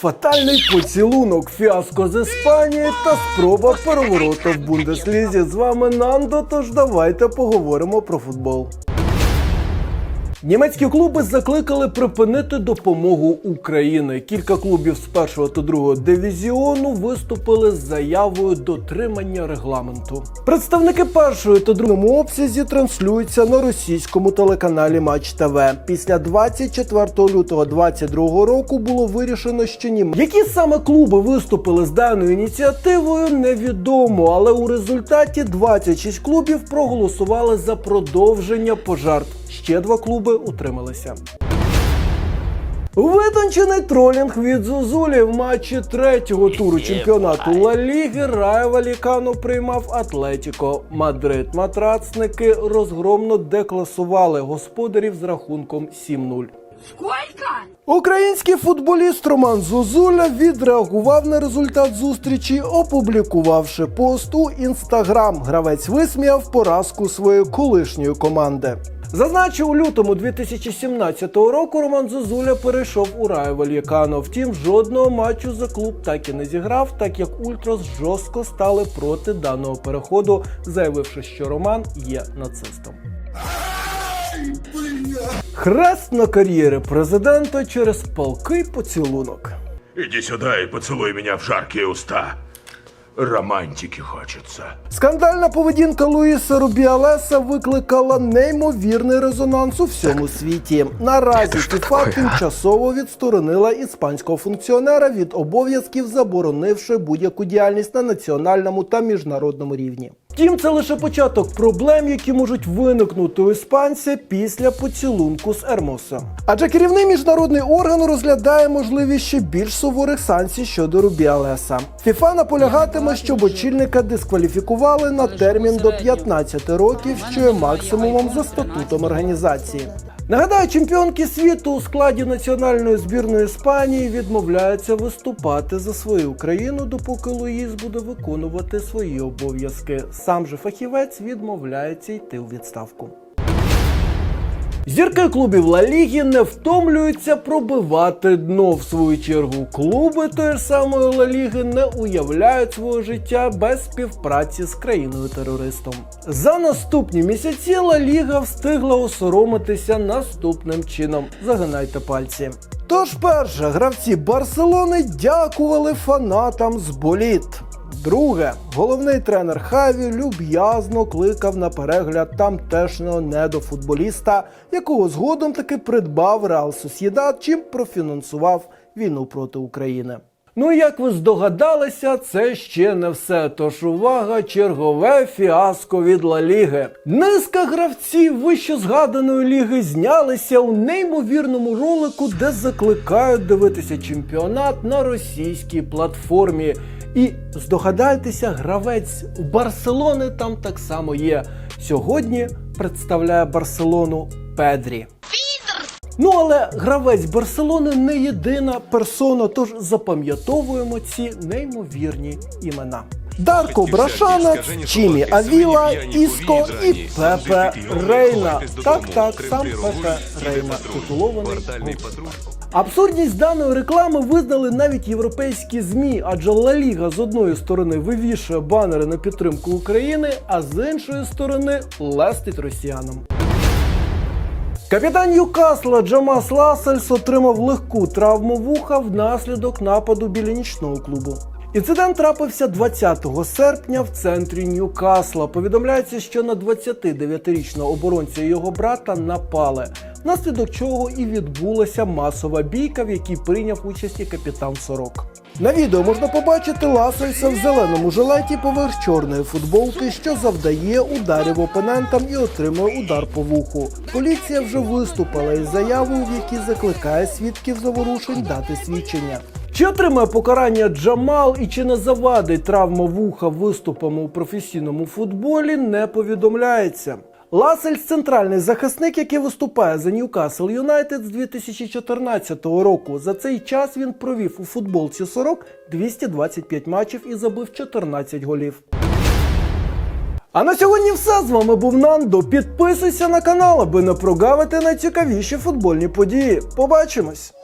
Фатальний поцілунок, фіаско з Іспанії та спроба перевороту в Бундеслізі. З вами Нандо, тож давайте поговоримо про футбол. Німецькі клуби закликали припинити допомогу Україні. Кілька клубів з першого та другого дивізіону виступили з заявою дотримання регламенту. Представники першої та другому обсязі транслюються на російському телеканалі Матч ТВ. Після 24 лютого 2022 року було вирішено, що ні. Які саме клуби виступили з даною ініціативою, невідомо, але у результаті 26 клубів проголосували за продовження пожертв. Ще два клуби утрималися. Витончений тролінг від Зозулі в матчі третього туру чемпіонату Ла Ліги Райо Валікано приймав Атлетіко. Мадрид матрацники розгромно декласували господарів з рахунком 7-0. Сколько? Український футболіст Роман Зозуля відреагував на результат зустрічі, опублікувавши пост у інстаграм. Гравець висміяв поразку своєї колишньої команди. Зазначу, у лютому 2017 року Роман Зозуля перейшов у Райо Вальякано. Втім, жодного матчу за клуб так і не зіграв, так як Ультрас жорстко стали проти даного переходу, заявивши, що Роман є нацистом. Хрест на кар'єри президента через палкий поцілунок. Иди сюда и поцелуй меня в жаркие уста. Романтики хочеться. Скандальна поведінка Луїса Рубіалеса викликала неймовірний резонанс у всьому світі. Наразі ФІФА тимчасово відсторонила іспанського функціонера від обов'язків, заборонивши будь-яку діяльність на національному та міжнародному рівні. Втім, це лише початок проблем, які можуть виникнути у іспанця після поцілунку з Ермосом. Адже керівний міжнародний орган розглядає можливість ще більш суворих санкцій щодо Рубіалеса. ФІФА наполягатиме, щоб очільника дискваліфікували на термін до 15 років, що є максимумом за статутом організації. Нагадаю, чемпіонки світу у складі національної збірної Іспанії відмовляються виступати за свою країну, допоки Луїс буде виконувати свої обов'язки. Сам же фахівець відмовляється йти у відставку. Зірки клубів Ла Ліги не втомлюються пробивати дно. В свою чергу клуби тої самої Ла Ліги не уявляють своє життя без співпраці з країною-терористом. За наступні місяці Ла Ліга встигла осоромитися наступним чином. Загинайте пальці. Тож перше, гравці Барселони дякували фанатам з боліт. Друге, головний тренер Хаві люб'язно кликав на перегляд тамтешнього недофутболіста, якого згодом таки придбав Реал Сосєдад, чим профінансував війну проти України. Ну, як ви здогадалися, це ще не все. Тож увага, чергове фіаско від Ла Ліги. Низка гравців вище згаданої ліги знялися у неймовірному ролику, де закликають дивитися чемпіонат на російській платформі. І здогадайтеся, гравець Барселони там так само є. Сьогодні представляє Барселону Педрі. Ну але гравець Барселони не єдина персона, тож запам'ятовуємо ці неймовірні імена. Дарко Брашанець, Чімі Авіла, Іско і Пепе Рейна. Так, так, сам Пепе Рейна, титулований. Абсурдність даної реклами визнали навіть європейські змі, адже Ла Ліга з одної сторони вивішує банери на підтримку України, а з іншої сторони лестить росіянам. Капітан Ньюкасла Джамас Ласельс отримав легку травму вуха внаслідок нападу біля нічного клубу. Інцидент трапився 20 серпня в центрі Ньюкасла. Повідомляється, що на 29-річного оборонця його брата напали, внаслідок чого і відбулася масова бійка, в якій прийняв участь і капітан Сорок. На відео можна побачити Ласельса в зеленому жилеті поверх чорної футболки, що завдає ударів опонентам і отримує удар по вуху. Поліція вже виступила із заявою, в якій закликає свідків заворушень дати свідчення. Чи отримає покарання Джамал і чи не завадить травма вуха виступами у професійному футболі, не повідомляється. Ласельс центральний захисник, який виступає за Ньюкасл Юнайтед з 2014 року. За цей час він провів у футболці 40 225 матчів і забив 14 голів. А на сьогодні все. З вами був Нандо. Підписуйся на канал, аби не прогавити найцікавіші футбольні події. Побачимось!